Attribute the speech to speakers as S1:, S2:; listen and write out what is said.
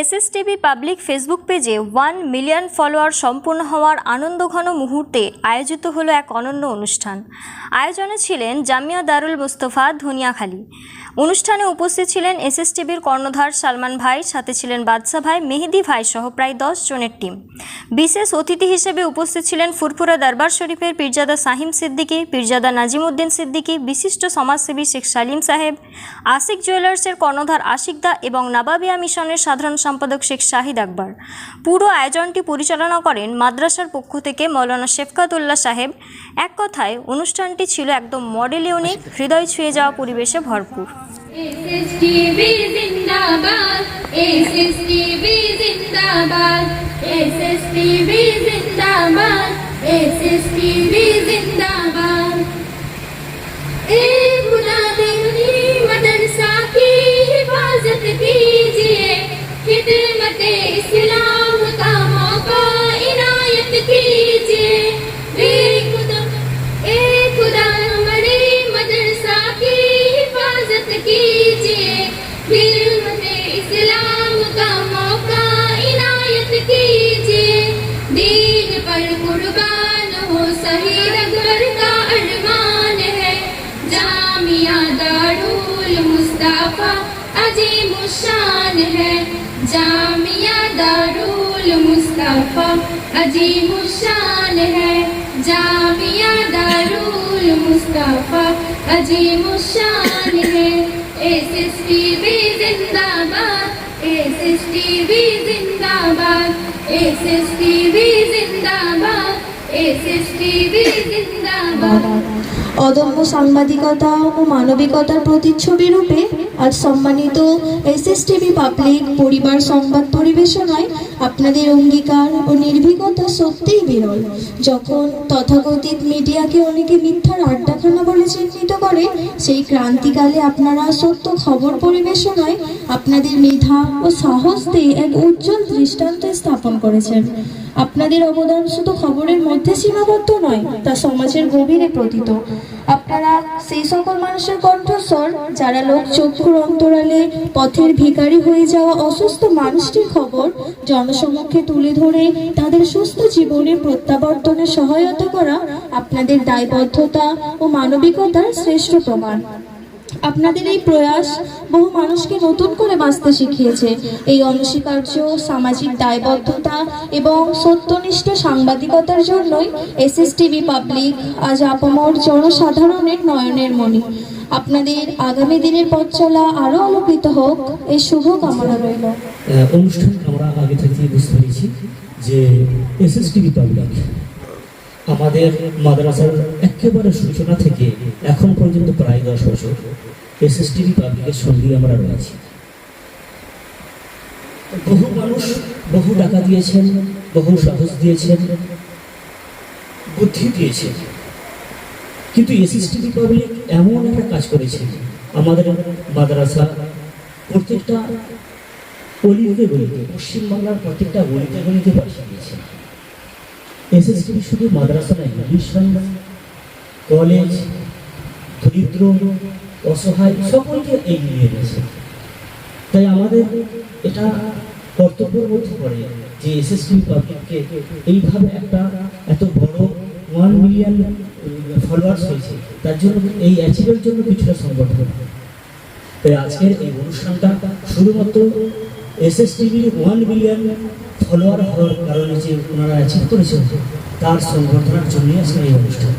S1: SSTV public Facebook পেজে one million follower সম্পূর্ণ হওয়ার আনন্দঘন মুহূর্তে আয়োজিত হলো এক অনন্য অনুষ্ঠান। আয়োজনে ছিলেন জামিয়া দারুল মুস্তফা ধনিয়াখালী। অনুষ্ঠানে উপস্থিত ছিলেন এসএসটিভির কর্ণধার সালমান ভাই, সাথে ছিলেন বাদশা ভাই, মেহেদি ভাই সহ প্রায় দশ জনের টিম। বিশেষ অতিথি হিসেবে উপস্থিত ছিলেন ফুরফুরা দরবার শরীফের পীরজাদা সাহিম সিদ্দিকী, পীরজাদা নাজিমুদ্দিন সিদ্দিকী, বিশিষ্ট সমাজসেবী শেখ সালিম সাহেব, আশিক জুয়েলার্সের কর্ণধার আশিক দা এবং নাবাবিয়া মিশনের সাধারণ সম্পাদক শেখ শাহিদ আকবর। পুরো আয়োজনটি পরিচালনা করেন মাদ্রাসার পক্ষ থেকে মৌলানা শেফকাতুল্লাহ সাহেব। এক কথায়, অনুষ্ঠানটি ছিল একদম মডেল ইউনিক, হৃদয় ছুঁয়ে যাওয়া পরিবেশে ভরপুর।
S2: Yeah. पर कुर्बान हो, शहीद अकबर का अरमान है। जामिया दारुल मुस्तफ़ा अजीम शान है। जामिया दारुल मुस्तफ़ा अजीम शान है। जामिया दारुल मुस्तफ़ा अजीम शान है। एसएसटीवी जिंदाबाद এস এস এস এস
S3: অদম্য সাংবাদিকতা ও মানবিকতার প্রতিচ্ছবি রূপে আজ সম্মানিত এস এস টিভি পাবলিক পরিবার সংবাদ পরিবেশনায় আপনাদের অঙ্গীকার ও নির্ভীকতা সত্যিই বিরল। যখন তথাকথিত মিডিয়াকে অনেকে মিথ্যার আড্ডাখানা বলে চিহ্নিত করে, সেই ক্রান্তিকালে আপনারা সত্য খবর পরিবেশনায় আপনাদের মেধা ও সাহস দিয়ে এক উজ্জ্বল দৃষ্টান্ত স্থাপন করেছেন। আপনাদের অবদান শুধু খবরের মধ্যে সীমাবদ্ধ নয়, তা সমাজের গভীরে প্রতীত। আপনারা সেই সকল মানুষের কণ্ঠস্বর, যারা লোক চক্ষুর অন্তরালে পথের ভিখারি হয়ে যাওয়া অসুস্থ মানুষটির খবর, জনসমক্ষে তুলে ধরে তাদের সুস্থ জীবনে প্রত্যাবর্তনে সহায়তা করা আপনাদের দায়বদ্ধতা ও মানবিকতার শ্রেষ্ঠ প্রমাণ। আপনাদের এই প্রয়াস বহু মানুষকে নতুন করে বাঁচতে শিখিয়েছে। এই অনস্বীকার্য, সামাজিক দায়বদ্ধতা এবং সত্যনিষ্ঠ সাংবাদিকতার জন্যই এসএসটিভি পাবলিক আজ আপামর জনসাধারণের নয়নের মণি। আপনাদের আগামী দিনের পথ চলা আরও আলোকিত হোক এই শুভ কামনা রইল
S4: অনুষ্ঠান আমরা আগে থেকে বুঝতে পেরেছি যে এসএস টিভি পাবলিক আমাদের মাদ্রাসার একেবারে সূচনা থেকে এখন পর্যন্ত প্রায় দশ বছর এসএস টিভি পাবলিকের সঙ্গে আমরা রয়েছি। বহু মানুষ বহু টাকা দিয়েছেন, বহু সাহস দিয়েছেন, বুদ্ধি দিয়েছেন। কিন্তু এসএস টিভি পাবলিক এমন একটা কাজ করেছে, আমাদের মাদ্রাসা প্রত্যেকটা অলিতে গলিতে, পশ্চিমবাংলার প্রত্যেকটা গলিতে গলিতে পাঠিয়ে দিয়েছে। এসএসটি শুধু মাদ্রাসা নয় মিশন কলেজ, দরিদ্র, অসহায়, সকলকে এগিয়ে গেছে তাই আমাদের এটা কর্তব্যের মধ্যে পড়ে যে এসএসটি পাবলিককে এইভাবে একটা এত বড় ওয়ান মিলিয়ন ফলোয়ার্স হয়েছে, তার জন্য এই অ্যাচিভের জন্য কিছুটা সংগঠন তাই আজকের এই অনুষ্ঠানটা শুধুমাত্র S S one billion follower হওয়ার কারণে যে ওনারা অ্যাচিভ করেছেন তার সংগঠনের জন্যই আজকে এই অনুষ্ঠান